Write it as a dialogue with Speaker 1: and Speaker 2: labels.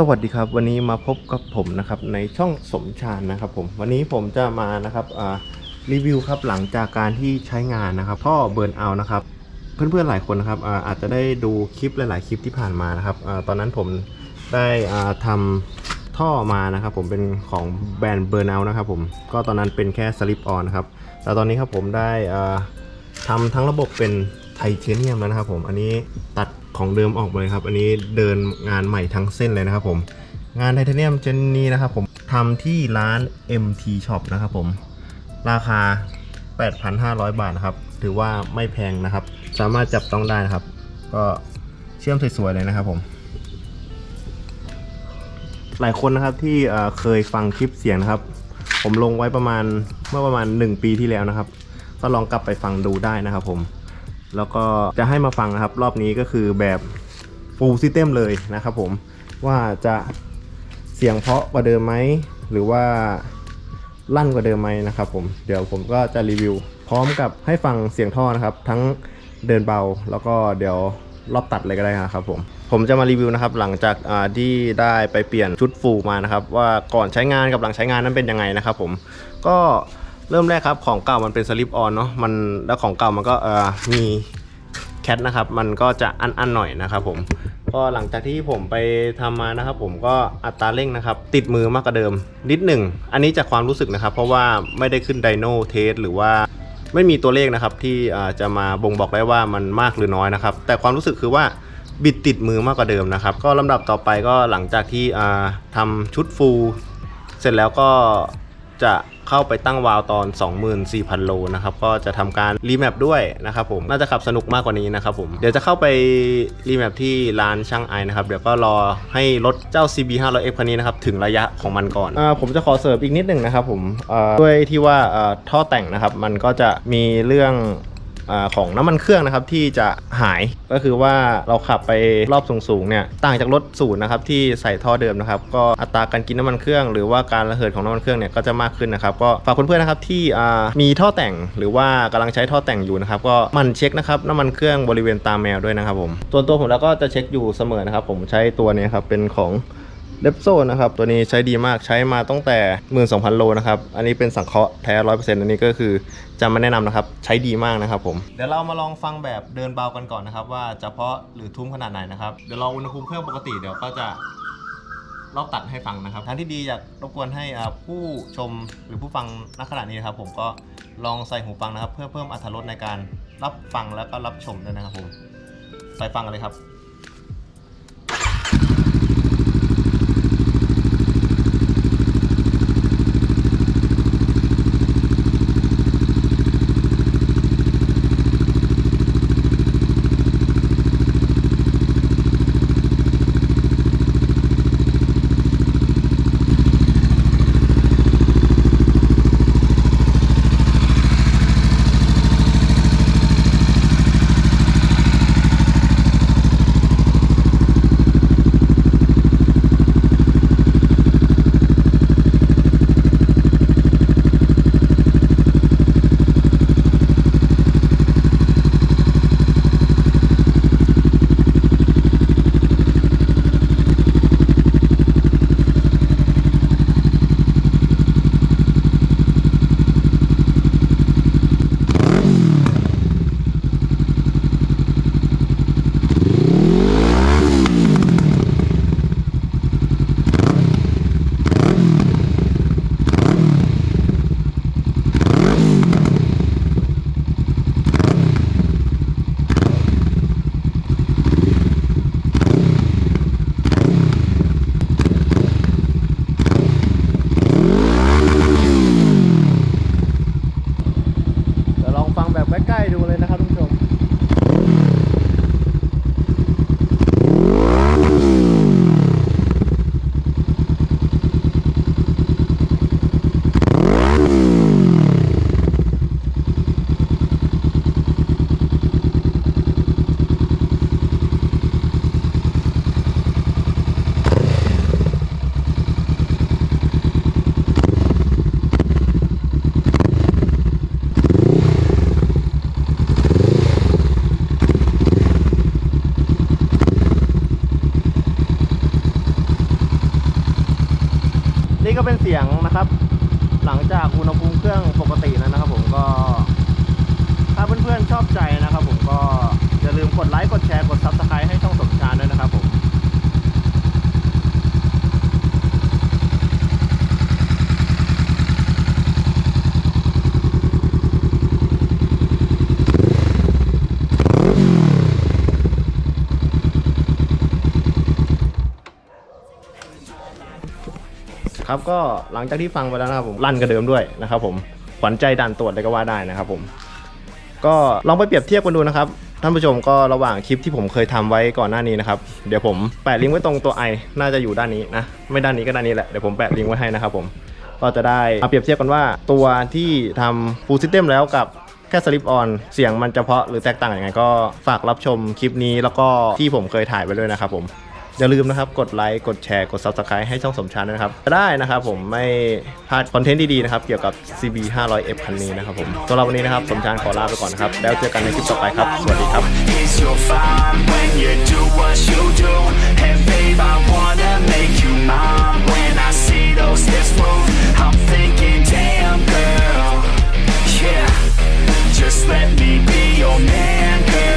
Speaker 1: สวัสดีครับวันนี้มาพบกับผมนะครับในช่องสมชาญนะครับผมวันนี้ผมจะมานะครับรีวิวครับหลังจากการที่ใช้งานนะครับท่อเบิร์นเอานะครับเพื่อนๆหลายคนนะครับอาจจะได้ดูคลิปหลาย ๆ คลิปที่ผ่านมานะครับอตอนนั้นผมได้อ่าทำท่อมานะครับผมเป็นของแบรนด์เบิร์นเอานะครับผมก็ตอนนั้นเป็นแค่สลิปออนนะครับแต่ตอนนี้ครับผมได้อ่าทำทั้งระบบเป็นไทเทเนียมแล้วนะครับผมอันนี้ตัด ของเดิมออกมาเลยครับ อันนี้เดินงานใหม่ทั้งเส้นเลยนะครับผมงานไทเทเนียมเจนนี้นะครับผมทำที่ร้าน MT Shop นะครับผม ราคา 8,500 บาทนะครับ ถือว่าไม่แพงนะครับ สามารถจับต้องได้นะครับ ก็เชื่อมสวยๆเลยนะครับผม หลายคนนะครับที่เอ่อเคยฟังคลิปเสียงนะครับ ผมลงไว้ประมาณเมื่อประมาณ 1 ปีที่แล้วนะครับ ก็ลองกลับไปฟังดูได้นะครับผม แล้วก็จะให้มาฟังนะครับ รอบนี้ก็คือแบบ full system เลยนะครับผมว่าจะเสียงเพาะกว่าเดิมไหมหรือว่าลั่นกว่าเดิมไหมนะครับผมเดี๋ยวผมก็จะรีวิว พร้อมกับให้ฟังเสียงท่อนะครับ ทั้งเดินเบาแล้วก็เดี๋ยวรอบตัดเลยก็ได้นะครับผมผมจะมารีวิวนะครับหลังจากที่ได้ไปเปลี่ยนชุดฟูมานะครับ ว่าก่อนใช้งานกับหลังใช้งานนั้นเป็นยังไงนะครับผมก็ เริ่มแรกครับของเก่ามันเป็นสลิปออนเนาะมันแล้วของเก่ามันก็เออมีแคทนะครับมันก็จะอันๆหน่อยนะครับผมก็หลังจากที่ผมไปทำมานะครับ ผมก็อัตราเร่งนะครับ ติดมือมากกว่าเดิมนิดหนึ่งอันนี้จากความรู้สึกนะครับ เพราะว่าไม่ได้ขึ้นไดโนเทสหรือว่าไม่มีตัวเลขนะครับที่จะมาบ่งบอกได้ว่ามันมากหรือน้อยนะครับ แต่ความรู้สึกคือว่าบิดติดมือมากกว่าเดิมนะครับ ก็ลำดับต่อไปก็หลังจากที่อ่าทำชุดฟูลเสร็จแล้วก็ จะเข้าไปตั้งวาวตอน 24,000 โลนะครับ ก็จะทำการรีแมปด้วยนะครับผม น่าจะขับสนุกมากกว่านี้นะครับผม เดี๋ยวจะเข้าไปรีแมปที่ร้านช่างไอนะครับ เดี๋ยวก็รอให้รถเจ้า CB 500F คันนี้นะครับ ถึงระยะของมันก่อนอผมจะขอเสริมอีกนิดหนึ่งนะครับผมด้วยที่ว่าท่อแต่งนะครับ มันก็จะมีเรื่อง อของน้ำมันเครื่องนะครับที่จะหายก็คือว่าเราขับไปรอบสูงๆเนี่ยต่างจากรถศูนย์นะครับที่ใส่ท่อเดิมนะครับก็อัตราการกินน้ำมันเครื่อง หรือว่าการระเหยของน้ำมันเครื่องเนี่ยก็จะมากขึ้นนะครับก็ฝากเพื่อนๆนะครับที่มีท่อแต่งหรือว่ากำลังใช้ท่อแต่งอยู่นะครับก็มันเช็คนะครับน้ำมันเครื่องบริเวณตามแมวด้วยนะครับผมส่วนตัวผมแล้วก็จะเช็คอยู่เสมอนะครับผมใช้ตัวนี้ครับเป็นของ เดฟโซนะครับ ตัวนี้ใช้ดีมากใช้มาตั้งแต่ 12,000 โลนะครับ อันนี้เป็นสังเคราะห์แท้ 100%อันนี้ก็คือจะมาแนะนำนะครับ ใช้ดีมากนะครับผม เดี๋ยวเรามาลองฟังแบบเดินเบากันก่อนนะครับ ว่าจะเพาะหรือทุ้มขนาดไหนนะครับ เดี๋ยวลองอุณหภูมิเครื่องปกติเดี๋ยวก็จะรอบตัดให้ฟังนะครับทางที่ดีอยากรบกวนให้ผู้ชมหรือผู้ฟังณขณะนี้นะครับ ผมก็ลองใส่หูฟังนะครับ เพื่อเพิ่มอรรถรสในการรับฟังแล้วก็รับชมด้วยนะครับผมไปฟังกันเลยครับ mulai udah
Speaker 2: เป็นเสียงนะ
Speaker 1: ครับ หลังจากอุณหภูมิเครื่องป ครับก็หลังจากที่ฟังไปแล้วนะครับผมลั่นกระเดิมด้วยนะครับผมขวัญใจด่านตรวจเลยก็ว่าได้นะครับผม ก็ลองไปเปรียบเทียบกันดูนะครับท่านผู้ชมก็ระหว่างคลิปที่ผมเคยทำไว้ก่อนหน้านี้นะครับเดี๋ยวผมแปะลิงก์ไว้ตรงตัวไอน่าจะอยู่ด้านนี้นะไม่ด้านนี้ก็ด้านนี้แหละเดี๋ยวผมแปะลิงก์ไว้ให้นะครับผมก็จะได้มาเปรียบเทียบกันว่าตัวที่ทำ full system แล้วกับแค่ slip on เสียงมันจะเพาะหรือแตกต่างยังไงก็ฝากรับชมคลิปนี้แล้วก็ที่ผมเคยถ่ายไปด้วยนะครับผม อย่าลืมนะครับกดไลค์กดแชร์กด Subscribe ให้ช่องสมชายนะครับจะได้นะครับผมไม่พลาดคอนเทนต์ดีๆนะครับเกี่ยวกับ CB 500F คันนี้นะครับผมสำหรับวันนี้นะครับสมชายขอลาไปก่อนนะครับแล้วเจอกันในคลิปต่อไปครับสวัสดีครับ